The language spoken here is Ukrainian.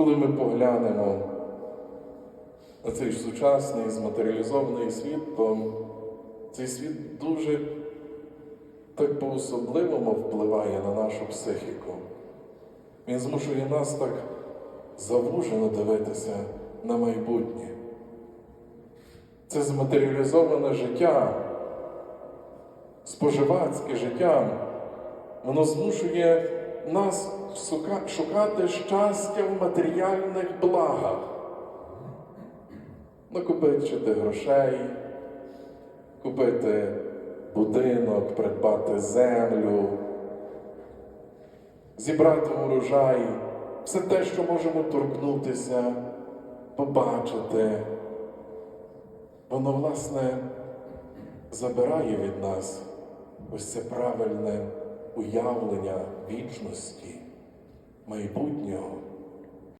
Коли ми поглянемо на цей сучасний зматеріалізований світ, то цей світ дуже так по-особливому впливає на нашу психіку. Він змушує нас так завужено дивитися на майбутнє. Це зматеріалізоване життя, споживацьке життя, воно змушує нас шукати щастя в матеріальних благах, накопичити грошей, купити будинок, придбати землю, зібрати урожай, все те, що можемо торкнутися, побачити. Воно, власне, забирає від нас ось це правильне уявлення вічності, майбутнього.